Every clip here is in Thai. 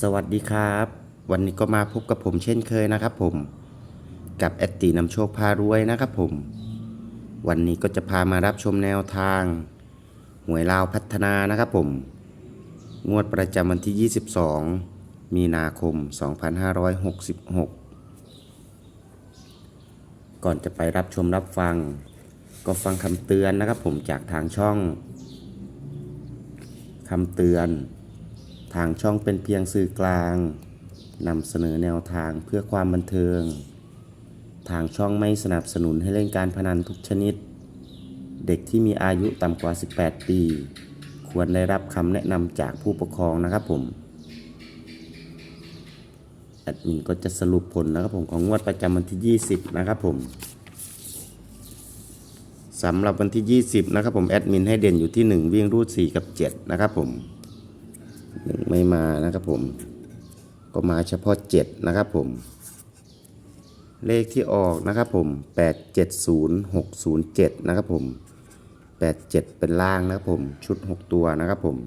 สวัสดีครับ วันนี้ก็มาพบกับผมเช่นเคยนะครับผมกับแอดตีนำโชคพารวยนะครับผม วันนี้ก็จะพามารับชมแนวทาง หวยลาวพัฒนานะครับผม งวดประจำวันที่ 22 มีนาคม 2566 ก่อนจะไปรับชมรับฟัง ก็ฟังคำเตือนนะครับผมจากทางช่องคำเตือน ทางช่องเป็นเพียงสื่อกลางนำเสนอแนวทางเพื่อความบันเทิง ทางช่องไม่สนับสนุนให้เล่นการพนันทุกชนิด เด็กที่มีอายุต่ำกว่า 18 ปี ควรได้รับคำแนะนำจากผู้ปกครองนะครับผมแอดมินก็จะสรุปผลนะครับผมของงวดประจำวันที่ 20 นะครับผมสำหรับวันที่ 20 นะครับผมแอดมินให้เด่นอยู่ที่ 1 วิ่งรูด 4 กับ 7 นะครับผม หนึ่งไม่มานะครับผม ก็มาเฉพาะเจ็ดนะครับผม เลขที่ออกนะครับผมแปดเจ็ดศูนย์หกศูนย์เจ็ดนะครับผมแปดเจ็ดเป็นล่างนะครับผมชุดหกตัวนะครับผม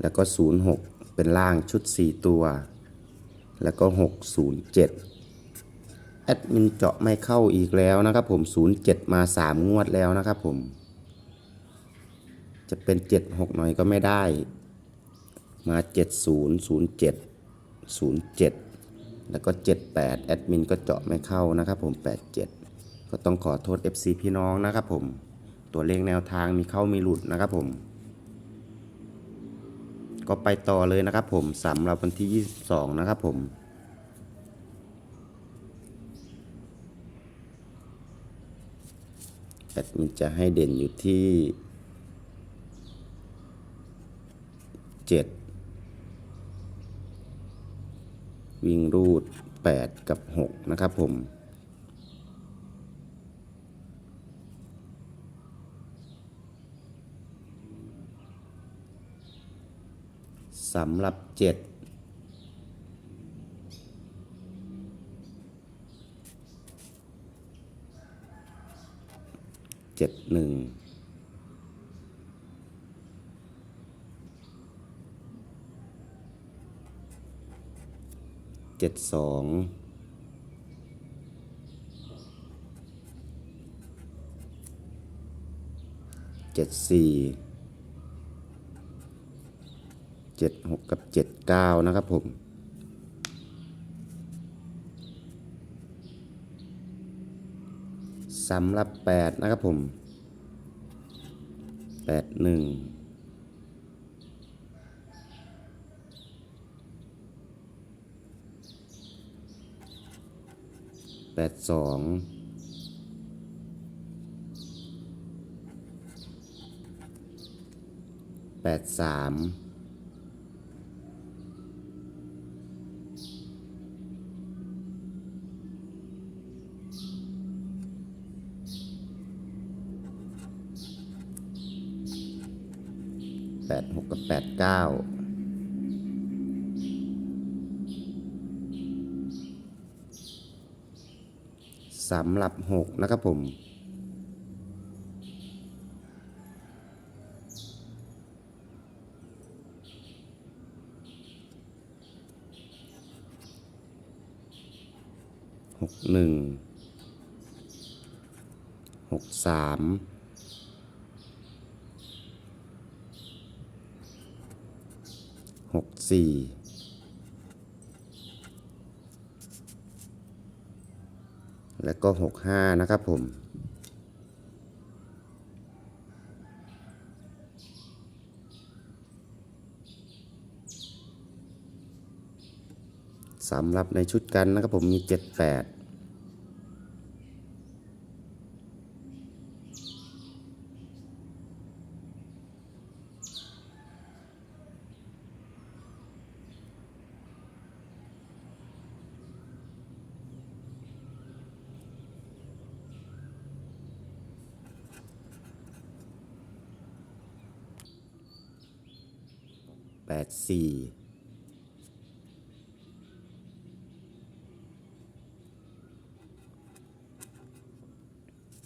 แล้วก็ศูนย์หกเป็นล่างชุดสี่ตัว แล้วก็หกศูนย์เจ็ดแอดมินเจาะไม่เข้าอีกแล้วนะครับผมศูนย์เจ็ดมาสามงวดแล้วนะครับผม จะเป็น 76 หน่อยก็ไม่ได้ มา 70 07 07 แล้วก็ 78 แอดมินก็เจาะไม่เข้านะครับผม 87 ก็ต้องขอโทษ FC พี่น้องนะครับผม ตัวเลขแนวทางมีเข้ามีหลุดนะครับผม ก็ไปต่อเลยนะครับผมสำหรับวันที่ 22 นะครับผมแอดมินจะให้เด่นอยู่ที่ เจ็ดวิ่งรูดแปดกับหกนะครับผม สำหรับเจ็ดเจ็ดหนึ่ง เจ็ดสองเจ็ดสี่เจ็ดหกกับเจ็ดเก้านะครับผมสำหรับแปดนะครับผมแปดหนึ่ง แปดสองแปดสามแปดหกกับแปดเก้า สำหรับหกนะครับผม หกหนึ่ง หกสาม หกสี่ แล้วก็ 65 นะครับผม สำหรับในชุดกันนะครับผมมี 78 ดแปดแปดสี่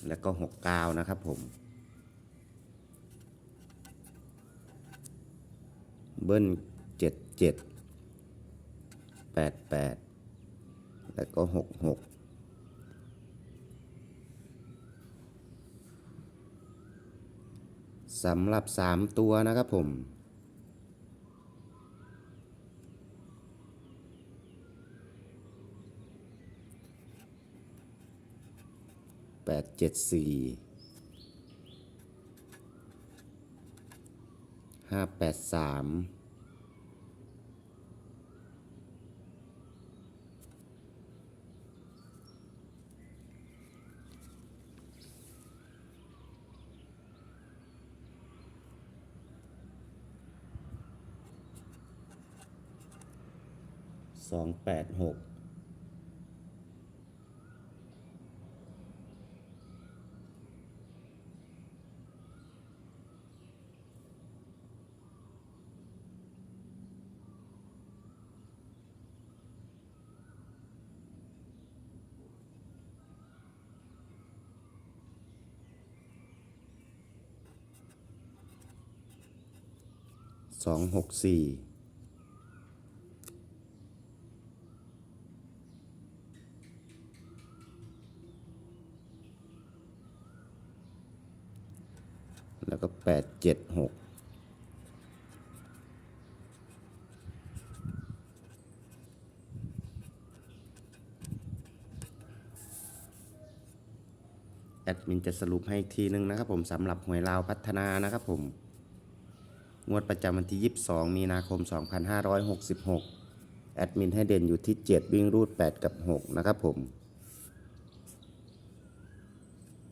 แล้วก็หกเก้านะครับผม เบิ้ลเจ็ดเจ็ดแปดแปดแล้วก็หกหกสำหรับสามตัวนะครับผม ดเจ็ดสี่ห้าแปดสามสองแปดหก สองหกสี่แล้วก็แปดเจ็ดหกแอดมินจะสรุปให้อีกทีนึงนะครับผมสำหรับหวยลาวพัฒนานะครับผม งวดประจำวันที่ 22 มีนาคม 2566 แอดมินให้เด่นอยู่ที่ 7 วิ่งรูด 8 กับ 6 นะครับผม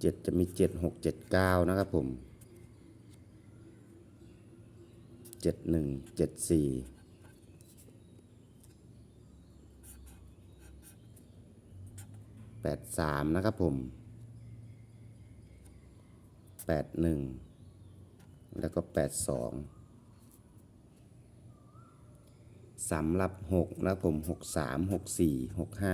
7 จะมี 7 6 7 9 นะครับผม 7 1 7 4 8 3นะครับผม8 1แล้วก็8 2สอง สำหรับ6นะครับผม 6 3 6 4 6 5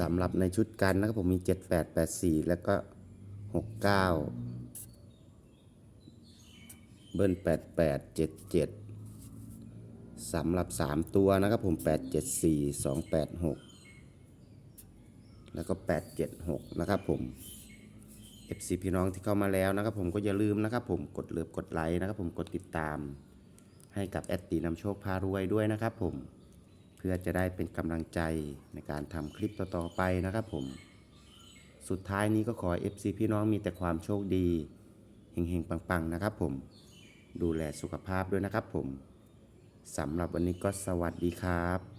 สำหรับในชุดกันนะครับผมมี 7 8 8 4 แล้วก็ 6 9 เบิ้ล8 8 7 7สำหรับ 3 ตัวนะครับผม 8 7 4 2 8 6 แล้วก็ 8 7 6 นะครับผม FC พี่น้องที่เข้ามาแล้วนะครับ ผมก็อย่าลืมนะครับ ผมกดเลือกดไลค์นะครับ ผมกดติดตาม ให้กับแอดตีนำโชคพารวยด้วยนะครับ ผมเพื่อจะได้เป็นกำลังใจในการทำคลิปต่อๆไปนะครับ ผม สุดท้ายนี้ก็ขอ FC พี่น้องมีแต่ความโชคดีเฮงๆปังๆนะครับ ผมดูแลสุขภาพด้วยนะครับ ผมสำหรับวันนี้ก็สวัสดีครับ